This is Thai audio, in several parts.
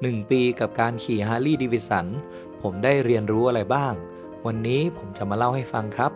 1 ปีกับการขี่ฮาร์ลีย์ดิวิสันผมได้เรียนรู้อะไรบ้าง วันนี้ผมจะมาเล่าให้ฟังครับ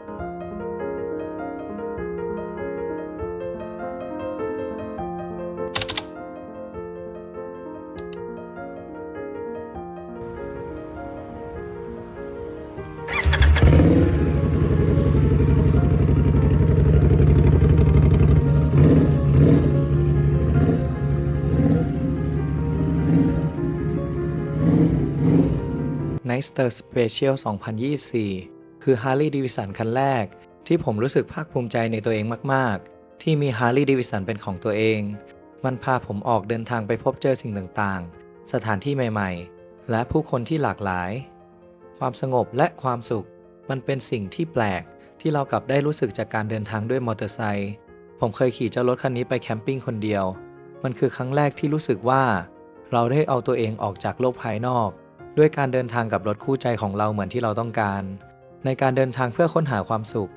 n i g h t s t e r Special 2024 คือ Harley Davidson คันแรก ที่ผมรู้สึกภาคภูมิใจในตัวเองมาก ๆ ที่มี Harley Davidson เป็นของตัวเอง มันพาผมออกเดินทางไปพบเจอสิ่งต่างๆ สถานที่ใหม่ ๆ และผู้คนที่หลากหลาย ความสงบและความสุข มันเป็นสิ่งที่แปลกที่เรากลับได้รู้สึกจากการเดินทางด้วยมอเตอร์ไซค์ผมเคยขี่เจ้ารถคันนี้ไปแคมปิ้งคนเดียว มันคือครั้งแรกที่รู้สึกว่า เราได้เอาตัวเองออกจากโลกภายนอก ด้วยการเดินทางกับรถคู่ใจของเราเหมือนที่เราต้องการ ในการเดินทางเพื่อค้นหาความสุข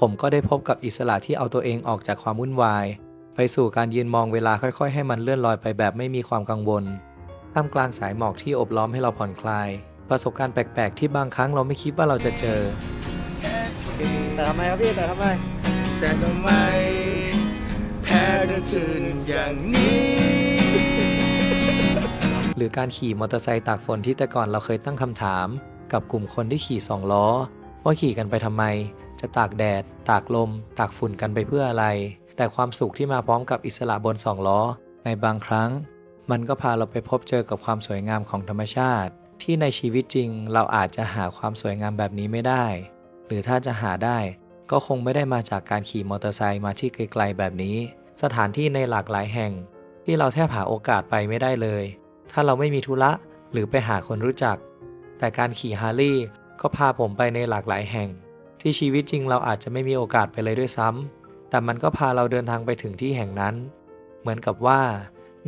ผมก็ได้พบกับอิสระที่เอาตัวเองออกจากความวุ่นวาย ไปสู่การยืนมองเวลาค่อยๆ ให้มันเลื่อนลอยไปแบบไม่มีความกังวลท่ามกลางสายหมอกที่อบล้อมให้เราผ่อนคลาย ประสบการณ์แปลกๆ ที่บางครั้งเราไม่คิดว่าเราจะเจอ แต่ทำไมครับพี่แต่ทำไม แต่ทำไม แพ้กลางคืนอย่างนี้ หรือการขี่มอเตอร์ไซค์ตากฝนที่แต่ก่อนเราเคยตั้งคำถาม กับกลุ่มคนที่ขี่สองล้อ ว่าขี่กันไปทำไม จะตากแดด ตากลม ตากฝุ่นกันไปเพื่ออะไร แต่ความสุขที่มาพร้อมกับอิสระบนสองล้อ ในบางครั้ง มันก็พาเราไปพบเจอกับความสวยงามของธรรมชาติ ที่ในชีวิตจริงเราอาจจะหาความสวยงามแบบนี้ไม่ได้ หรือถ้าจะหาได้ก็คงไม่ได้มาจากการขี่มอเตอร์ไซค์มาที่ไกลๆแบบนี้ สถานที่ในหลากหลายแห่ง ที่เราแทบหาโอกาสไปไม่ได้เลย ถ้าเราไม่มีธุระหรือไปหาคนรู้จัก แต่การขี่ฮาร์ลีก็พาผมไปในหลากหลายแห่ง ที่ชีวิตจริงเราอาจจะไม่มีโอกาสไปเลยด้วยซ้ำแต่มันก็พาเราเดินทางไปถึงที่แห่งนั้น เหมือนกับว่า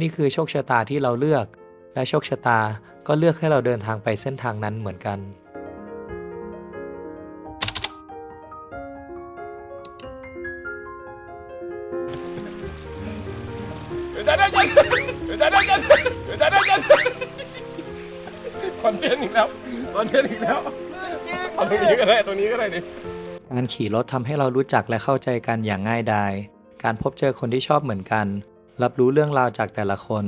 นี่คือโชคชะตาที่เราเลือก และโชคชะตาก็เลือกให้เราเดินทางไปเส้นทางนั้นเหมือนกัน เทนต์อีกแล้วคอนเทนต์อีกแล้วเอาตรงนี้ก็ได้ตรงนี้ก็ได้ดิการขี่รถทำให้เรารู้จักและเข้าใจกันอย่างง่ายดาย การพบเจอคนที่ชอบเหมือนกัน รับรู้เรื่องราวจากแต่ละคน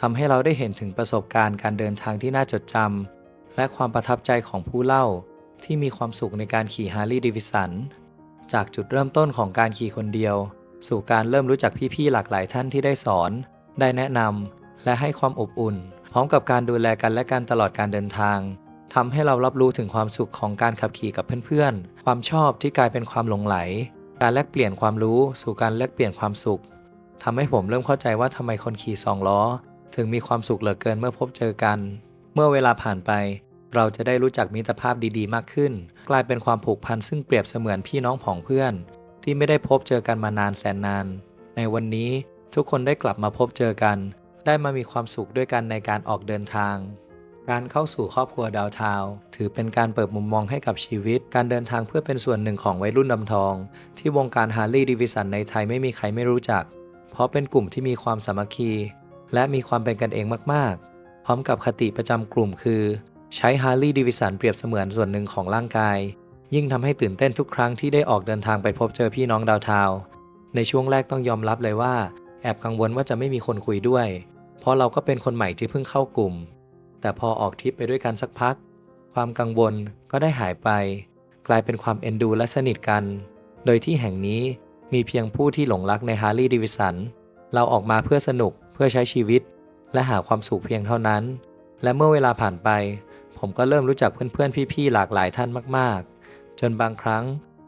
ทำให้เราได้เห็นถึงประสบการณ์การเดินทางที่น่าจดจำและความประทับใจของผู้เล่า ที่มีความสุขในการขี่ฮาร์ลีย์ดิวิสันจากจุดเริ่มต้นของการขี่คนเดียว สู่การเริ่มรู้จักพี่ๆหลากหลายท่านที่ได้สอน ได้แนะนำและให้ความอบอุ่น พร้อมกับการดูแลกันและกันตลอดการเดินทางทำให้เรารับรู้ถึงความสุขของการขับขี่กับเพื่อนๆ ความชอบที่กลายเป็นความหลงไหล การแลกเปลี่ยนความรู้สู่การแลกเปลี่ยนความสุขทำให้ผมเริ่มเข้าใจว่าทำไมคนขี่สองล้อ ถึงมีความสุขเหลือเกินเมื่อพบเจอกัน เมื่อเวลาผ่านไป เราจะได้รู้จักมิตรภาพดีๆ มากขึ้น กลายเป็นความผูกพันซึ่งเปรียบเสมือนพี่น้องผองเพื่อน ที่ไม่ได้พบเจอกันมานานแสนนาน ในวันนี้ทุกคนได้กลับมาพบเจอกัน ได้มามีความสุขด้วยกันในการออกเดินทาง การเข้าสู่ครอบครัวดาวทาว ถือเป็นการเปิดมุมมองให้กับชีวิต การเดินทางเพื่อเป็นส่วนหนึ่งของวัยรุ่นดำทอง ที่วงการฮาร์ลีย์ดิวิสันในไทยไม่มีใครไม่รู้จัก เพราะเป็นกลุ่มที่มีความสามัคคี และมีความเป็นกันเองมากๆ พร้อมกับคติประจำกลุ่มคือ ใช้ฮาร์ลีย์ดิวิสันเปรียบเสมือนส่วนหนึ่งของร่างกาย ยิ่งทำให้ตื่นเต้นทุกครั้งที่ได้ออกเดินทางไปพบเจอพี่น้องดาวทาว ในช่วงแรกต้องยอมรับเลยว่า แอบกังวลว่าจะไม่มีคนคุยด้วย เพราะเราก็เป็นคนใหม่ที่เพิ่งเข้ากลุ่ม แต่พอออกทริปไปด้วยกันสักพัก ความกังวลก็ได้หายไป กลายเป็นความเอ็นดูและสนิทกัน โดยที่แห่งนี้มีเพียงผู้ที่หลงรักในฮาร์ลีย์ดิวิสัน เราออกมาเพื่อสนุกเพื่อใช้ชีวิต และหาความสุขเพียงเท่านั้น และเมื่อเวลาผ่านไป ผมก็เริ่มรู้จักเพื่อนๆพี่ๆหลากหลายท่านมากๆ จนบางครั้ง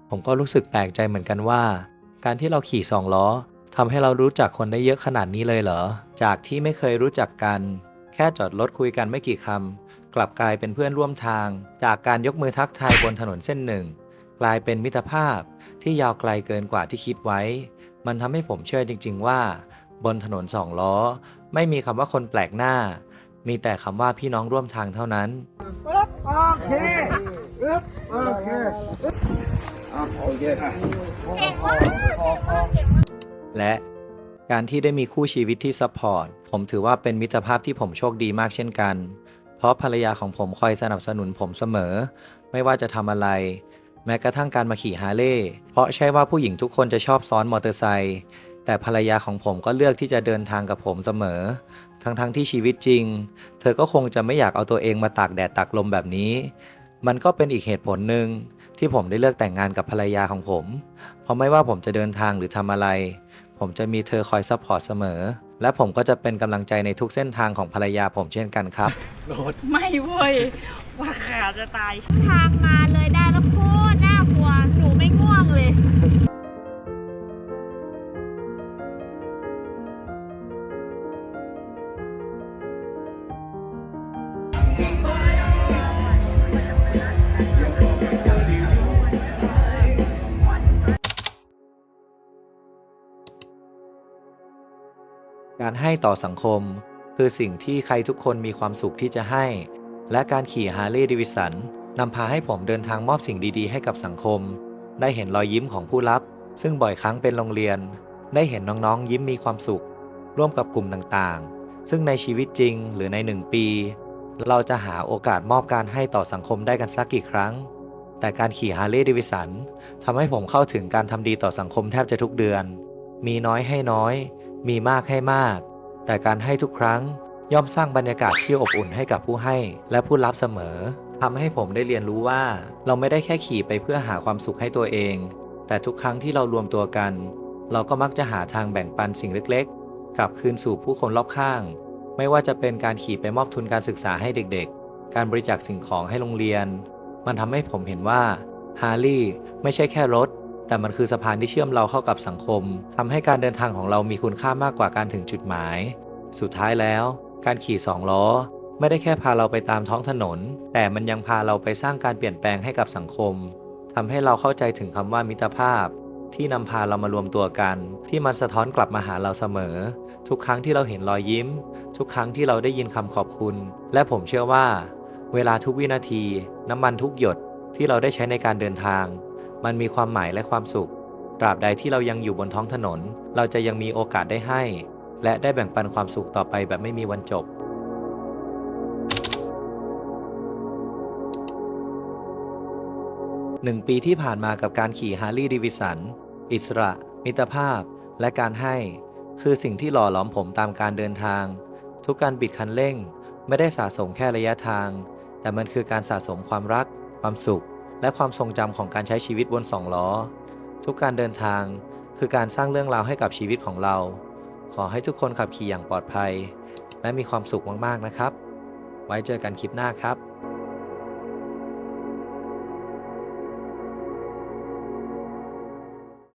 ผมก็รู้สึกแปลกใจเหมือนกันว่า การที่เราขี่สองล้อ ทำให้เรารู้จักคนได้เยอะขนาดนี้เลยเหรอ จากที่ไม่เคยรู้จักกัน แค่จอดรถคุยกันไม่กี่คำ กลับกลายเป็นเพื่อนร่วมทาง จากการยกมือทักทายบนถนนเส้นหนึ่ง กลายเป็นมิตรภาพที่ยาวไกลเกินกว่าที่คิดไว้ มันทำให้ผมเชื่อจริง ๆ ว่า บนถนนสองล้อ ไม่มีคำว่าคนแปลกหน้า มีแต่คำว่าพี่น้องร่วมทางเท่านั้น โอเคโอเคโอเคเก่งมากเก่งมากเก่งมาก และการที่ได้มีคู่ชีวิตที่ซัพพอร์ตผมถือว่าเป็นมิตรภาพที่ผมโชคดีมากเช่นกัน เพราะภรรยาของผมคอยสนับสนุนผมเสมอ ไม่ว่าจะทำอะไร แม้กระทั่งการมาขี่ฮาร์เลย์เพราะใช่ว่าผู้หญิงทุกคนจะชอบซ้อนมอเตอร์ไซค์แต่ภรรยาของผมก็เลือกที่จะเดินทางกับผมเสมอ ทั้งๆทที่ชีวิตจริง เธอก็คงจะไม่อยากเอาตัวเองมาตากแดดตากลมแบบนี้ มันก็เป็นอีกเหตุผลหนึ่ง ที่ผมได้เลือกแต่งงานกับภรรยาของผม เพราะไม่ว่าผมจะเดินทางหรือทำอะไร ผมจะมีเธอคอยซัพพอร์ตเสมอ และผมก็จะเป็นกำลังใจในทุกเส้นทางของภรรยาผมเช่นกันครับ ไม่เว้ยว่าขาจะตายทางมาเลยได้ การให้ต่อสังคม คือสิ่งที่ใครทุกคนมีความสุขที่จะให้ และการขี่ฮาร์เลย์ดิวิสันนำพาให้ผมเดินทางมอบสิ่งดีๆ ให้กับสังคม ได้เห็นรอยยิ้มของผู้รับ ซึ่งบ่อยครั้งเป็นโรงเรียน ได้เห็นน้องๆ ยิ้มมีความสุข ร่วมกับกลุ่มต่างๆ ซึ่งในชีวิตจริงหรือในหนึ่งปี เราจะหาโอกาสมอบการให้ต่อสังคมได้กันสักกี่ครั้ง แต่การขี่ฮาร์เลย์ดิวิสันทำให้ผมเข้าถึงการทำดีต่อสังคมแทบจะทุกเดือน มีน้อยให้น้อย มีมากให้มาก แต่การให้ทุกครั้งย่อมสร้างบรรยากาศที่อบอุ่นให้กับผู้ให้และผู้รับเสมอทำให้ผมได้เรียนรู้ว่า เราไม่ได้แค่ขี่ไปเพื่อหาความสุขให้ตัวเอง แต่ทุกครั้งที่เรารวมตัวกัน เราก็มักจะหาทางแบ่งปันสิ่งเล็กๆ กลับคืนสู่ผู้คนรอบข้าง ไม่ว่าจะเป็นการขี่ไปมอบทุนการศึกษาให้เด็กๆ การบริจาคสิ่งของให้โรงเรียน มันทำให้ผมเห็นว่าฮาร์ลีไม่ใช่แค่รถ แต่มันคือสะพานที่เชื่อมเราเข้ากับสังคมทำให้การเดินทางของเรามีคุณค่ามากกว่าการถึงจุดหมาย สุดท้ายแล้ว การขี่สองล้อ ไม่ได้แค่พาเราไปตามท้องถนน แต่มันยังพาเราไปสร้างการเปลี่ยนแปลงให้กับสังคมทำให้เราเข้าใจถึงคำว่ามิตรภาพ ที่นำพาเรามารวมตัวกัน ที่มันสะท้อนกลับมาหาเราเสมอ ทุกครั้งที่เราเห็นรอยยิ้ม ทุกครั้งที่เราได้ยินคำขอบคุณ และผมเชื่อว่า เวลาทุกวินาที น้ำมันทุกหยดที่เราได้ใช้ในการเดินทาง มันมีความหมายและความสุข ตราบใดที่เรายังอยู่บนท้องถนน เราจะยังมีโอกาสได้ให้ และได้แบ่งปันความสุขต่อไปแบบไม่มีวันจบ หนึ่งปีที่ผ่านมากับการขี่ฮาร์ลีย์ดิวิสัน อิสระ มิตรภาพ และการให้ คือสิ่งที่หล่อหลอมผมตามการเดินทาง ทุกการบิดคันเร่ง ไม่ได้สะสมแค่ระยะทาง แต่มันคือการสะสมความรัก ความสุข และความทรงจำของการใช้ชีวิตบนสองล้อ ทุกการเดินทางคือการสร้างเรื่องราวให้กับชีวิตของเรา ขอให้ทุกคนขับขี่อย่างปลอดภัย และมีความสุขมากๆนะครับ ไว้เจอกันคลิปหน้าครับ